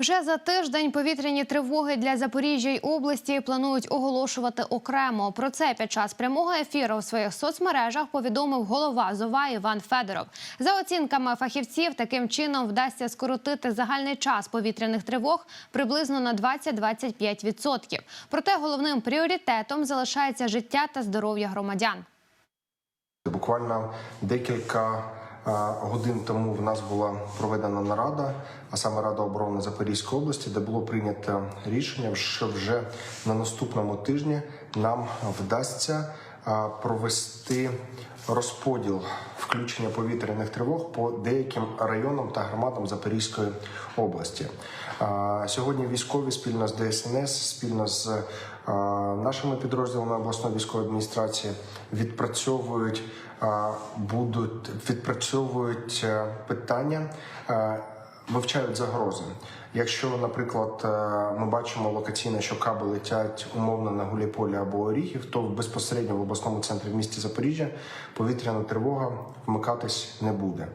Вже за тиждень повітряні тривоги для Запоріжжя й області планують оголошувати окремо. Про це під час прямого ефіру в своїх соцмережах повідомив голова ЗОВА Іван Федоров. За оцінками фахівців, таким чином вдасться скоротити загальний час повітряних тривог приблизно на 20-25%. Проте головним пріоритетом залишається життя та здоров'я громадян. Буквально декілька годин тому в нас була проведена нарада, а саме Рада оборони Запорізької області, де було прийнято рішення, що вже на наступному тижні нам вдасться е, провести розподіл включення повітряних тривог по деяким районам та громадам Запорізької області. Е, Сьогодні військові спільно з ДСНС, спільно з е, нашими підрозділами обласної військової адміністрації відпрацьовують е, будуть відпрацьовують е, питання. Вивчають загрози. Якщо, наприклад, е, ми бачимо локаційно, що каби летять умовно на Гуляйполі або Оріхів, то безпосередньо в обласному центрі в місті Запоріжжя повітряна тривога вмикатись не буде.